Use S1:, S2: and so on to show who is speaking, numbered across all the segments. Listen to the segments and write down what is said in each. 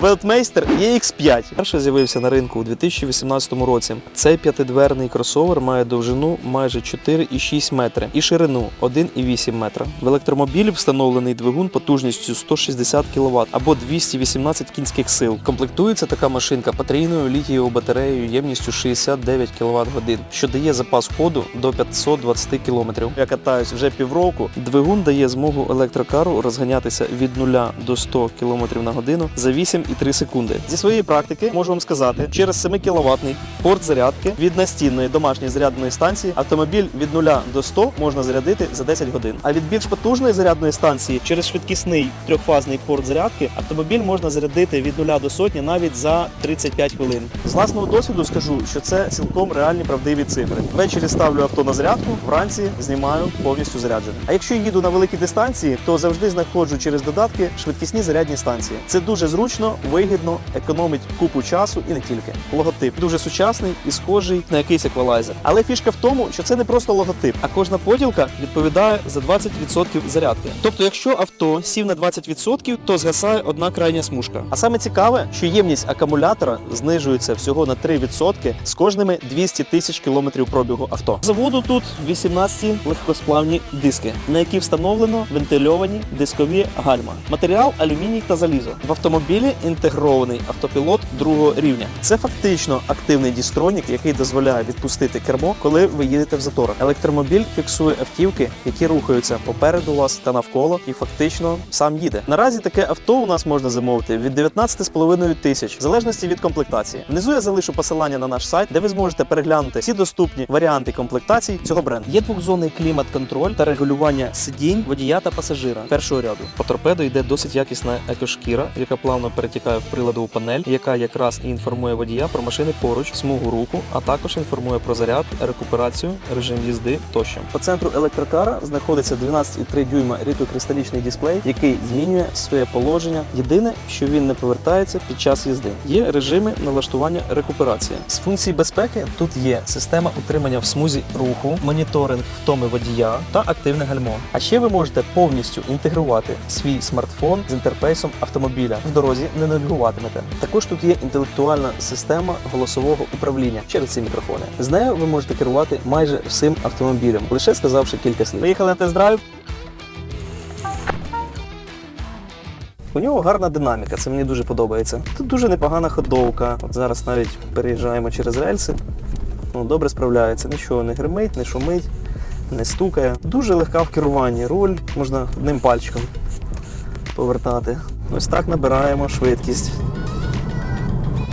S1: Велтмейстер EX5. Перший з'явився на ринку у 2018 році. Цей п'ятидверний кросовер має довжину майже 4,6 метри і ширину 1,8 метра. В електромобілі встановлений двигун потужністю 160 кВт або 218 кінських сил. Комплектується така машинка потрійною літієвою батареєю ємністю 69 кВт годин, що дає запас ходу до 520 км. Я катаюсь вже півроку. Двигун дає змогу електрокару розганятися від 0 до 100 км на годину за 8,3 секунди. Зі своєї практики можу вам сказати, через 7 кВт порт зарядки від настінної домашньої зарядної станції автомобіль від 0 до 100 можна зарядити за 10 годин. А від більш потужної зарядної станції через швидкісний трьохфазний порт зарядки автомобіль можна зарядити від 0 до сотні навіть за 35 хвилин. З власного досвіду скажу, що це цілком реальні правдиві цифри. Ввечері ставлю авто на зарядку, вранці знімаю повністю заряджене. А якщо їду на великі дистанції, то завжди знаходжу через додатки швидкісні зарядні станції. Це дуже зручно, вигідно, економить купу часу і не тільки. Логотип дуже сучасний і схожий на якийсь еквалайзер. Але фішка в тому, що це не просто логотип, а кожна поділка відповідає за 20% зарядки. Тобто, якщо авто сів на 20%, то згасає одна крайня смужка. А саме цікаве, що ємність акумулятора знижується всього на 3% з кожними 200 тисяч кілометрів пробігу авто. Заводу тут 18 легкосплавні диски, на які встановлено вентильовані дискові гальма. Матеріал алюміній та залізо. В автомобілі інтегрований автопілот другого рівня. Це фактично активний дістронік, який дозволяє відпустити кермо, коли ви їдете в заторах. Електромобіль фіксує автівки, які рухаються попереду вас та навколо, і фактично сам їде. Наразі таке авто у нас можна замовити від 19,5 тисяч, в залежності від комплектації. Внизу я залишу посилання на наш сайт, де ви зможете переглянути всі доступні варіанти комплектацій цього бренду. Є двохзонний клімат-контроль та регулювання сидінь водія та пасажира першого ряду. По торпедо йде досить якісна екошкіра, яка плавно перетікає в приладову панель, яка якраз і інформує водія про машини поруч, смугу руху, а також інформує про заряд, рекуперацію, режим їзди тощо. По центру електрокара знаходиться 12,3 дюйма рідкокристалічний дисплей, який змінює своє положення. Єдине, що він не повертається під час їзди. Є режими налаштування рекуперації. З функцій безпеки тут є система утримання в смузі руху, моніторинг втоми водія та активне гальмо. А ще ви можете повністю інтегрувати свій смартфон з інтерфейсом автомобіля. В дорозі не навігуватимете. Також тут є інтелектуальна система голосового управління через ці мікрофони. З нею ви можете керувати майже всім автомобілем, лише сказавши кілька слів. Поїхали на тест-драйв. У нього гарна динаміка, це мені дуже подобається. Тут дуже непогана ходовка. От зараз навіть переїжджаємо через рельси. Ну, добре справляється. Нічого не гримить, не шумить, не стукає. Дуже легка в керуванні. Руль можна одним пальчиком повертати. Ось так набираємо швидкість.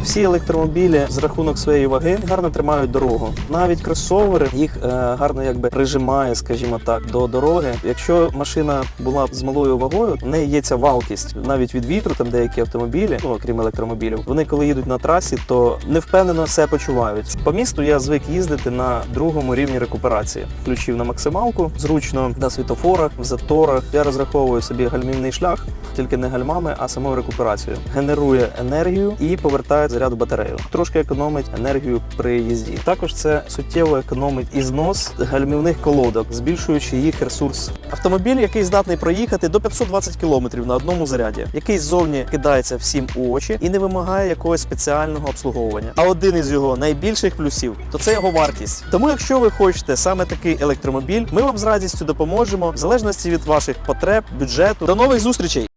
S1: Всі електромобілі з рахунок своєї ваги гарно тримають дорогу. Навіть кросовери їх е, гарно якби прижимає, скажімо так, до дороги. Якщо машина була з малою вагою, в неї є ця валкість навіть від вітру, там деякі автомобілі, ну окрім електромобілів, вони коли їдуть на трасі, то не впевнено все почувають. По місту я звик їздити на другому рівні рекуперації. Включив на максималку, зручно на світофорах, в заторах. Я розраховую собі гальмівний шлях, тільки не гальмами, а самою рекуперацією. Генерує енергію і повертає заряду батарею. Трошки економить енергію при їзді. Також це суттєво економить і знос гальмівних колодок, збільшуючи їх ресурс. Автомобіль, який здатний проїхати до 520 км на одному заряді, який ззовні кидається всім у очі і не вимагає якогось спеціального обслуговування. А один із його найбільших плюсів то це його вартість. Тому, якщо ви хочете саме такий електромобіль, ми вам з радістю допоможемо в залежності від ваших потреб, бюджету. До нових зустрічей!